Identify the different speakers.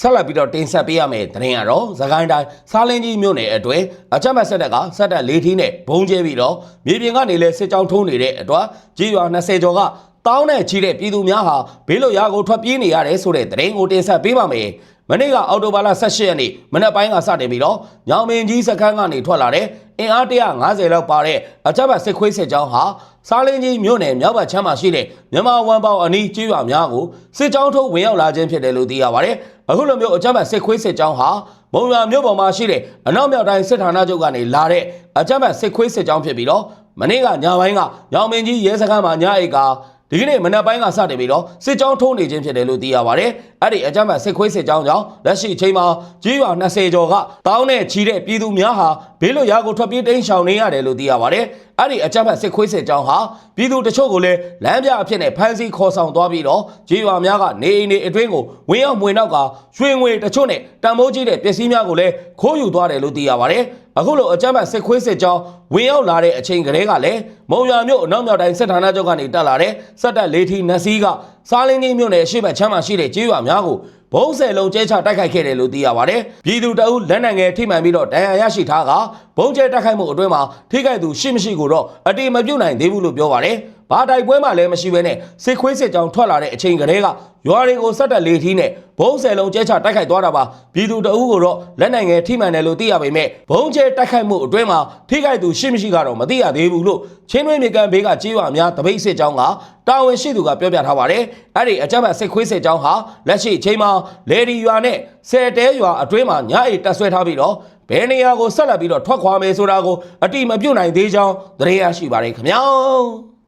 Speaker 1: ဆက်လက်ပြီးတော့တင်ဆက်ပေးရမယ့်သတင်းကတော့သခိုင်းတိုင်းစားလင်းကြီးမြို့နယ်အတွင်းအကြမ်းဖက်ဆက်တပ်ကဆက်တပ်လေးထီးနဲ့ဘုံကျဲပြီးတော့မြေပြင်ကနေလဲစစ်ကြောင်းထုံးနေတဲ့အတွက်ကြီးရွာ20ကျော်က တောင်းနဲ့ချီတဲ့ပြည်သူများဟာဘေးလွတ်ရာကိုထွက်ပြေးနေရတယ်ဆိုတဲ့သတင်းကိုတင်ဆက်ပေးပါမယ်။မနေ့ကအော်တိုဘာလ18ရက်နေ့မနက်ပိုင်းကစတင်ပြီးတော့ညောင်မင်းကြီးစခန်းကနေထွက်လာတဲ့အင်အား150လောက်ပါတဲ့အကြမ်းဖက်စစ်ခွေးစစ်ကြောင်းဟာစားလင်းကြီးမြို့နယ်မြောက်ဘက်ချမ်းမှာရှိတဲ့မြန်မာဝန်ပေါအနီးကြီးရွာများကိုစစ်ကြောင်းထုတ်ဝင်ရောက်လာခြင်းဖြစ်တယ်လို့သိရပါတယ်။အခုလိုမျိုးအကြမ်းဖက်စစ်ခွေးစစ်ကြောင်းဟာမုံရွာမြို့ပေါ်မှာရှိတဲ့အနောက်မြောက်တိုင်းစစ်ဌာနချုပ်ကနေလာတဲ့အကြမ်းဖက်စစ်ခွေးစစ်ကြောင်းဖြစ်ပြီးတော့မနေ့ကညပိုင်းကညောင်မင်းကြီးရဲစခန်းမှာညအိတ်က ဒီကနေ့မနက်ပိုင်းကစတင်ပြီးတော့စစ်ကြောင်းထိုးနေခြင်းဖြစ်တယ်လို့သိရပါတယ်။အဲ့ဒီအကြမ်းဖက်စစ်ခွေးစစ်ကြောင်းကြောင့်လက်ရှိအချိန်မှာကြီးရွာ20ကျော်ကတောင်းနဲ့ချီတဲ့ပြည်သူများဟာဘေးလွတ်ရာကိုထွက်ပြေးတိမ်းရှောင်နေရတယ်လို့သိရပါတယ်။အဲ့ဒီအကြမ်းဖက်စစ်ခွေးစစ်ကြောင်းဟာပြည်သူတချို့ကိုလည်းလမ်းပြအဖြစ်နဲ့ဖမ်းဆီးခေါ်ဆောင်သွားပြီးတော့ကြီးရွာများကနေအိမ်တွေအတွင်းကိုဝင်ရောက်မှွေနောက်ကရွှေငွေတချို့နဲ့တံမိုးကြီးတဲ့ပစ္စည်းများကိုလည်းခိုးယူသွားတယ်လို့သိရပါတယ်။အခုလိုအကြမ်းဖက်စစ်ခွေးစစ်ကြောင်းဝင်ရောက်လာတဲ့အချိန်ကလေးကလည်းမုံရွာမြို့အနောက်မြောက်တိုင်းစစ်ဌာနချုပ်ကနေတက်လာတဲ့စက်တပ်လေးထီနက်စီးကစားလင်းကြီးမြို့နယ်အရှိတ်ချမ်းမှာရှိတဲ့ကျေးရွာများကို ဘုံဆယ်လုံးကျဲချတိုက်ခိုက်ခဲ့တယ်လို့သိရပါတယ်။ပြည်သူတအုပ်လက်နက်ငယ်ထိမှန်ပြီးတော့ဒဏ်ရာရရှိထားကဘုံကျဲတိုက်ခိုက်မှုအတွင်းမှာထိခိုက်သူရှိမရှိကိုတော့အတိမပြုတ်နိုင်သေးဘူးလို့ပြောပါတယ်။ ဘာတိုက်ပွဲမှလည်းမရှိဘဲနဲ့စစ်ခွေးစစ်ကြောင်ထွက်လာတဲ့အချိန်ကလေးကရွာတွေကိုဆက်တက်လေးထီးနဲ့ဘုံဆယ်လုံးကျဲချတိုက်ခိုက်သွားတာပါပြည်သူတအုပ်ကိုတော့လက်နိုင်ငယ်ထိမှန်တယ်လို့သိရပေမဲ့ဘုံကျဲတိုက်ခိုက်မှုအတွင်းမှာထိခိုက်သူရှိမရှိကတော့မသိရသေးဘူးလို့ချင်းတွင်းမြေကန်ဘေးကကြေးရွာများတပိတ်စစ်ကြောင်းကတာဝန်ရှိသူကပြောပြထားပါတယ်အဲ့ဒီအကြမ်းဖက်စစ်ခွေးစစ်ကြောင်းဟာလက်ရှိအချိန်မှာလေဒီရွာနဲ့ဆယ်တဲရွာအတွင်းမှာညအိတ်တက်ဆွဲထားပြီးတော့ဘယ်နေရာကိုဆက်လက်ပြီးတော့ထွက်ခွာမယ်ဆိုတာကိုအတိမပြုတ်နိုင်သေးကြောင်းသတင်းရရှိပါတယ်ခင်ဗျာ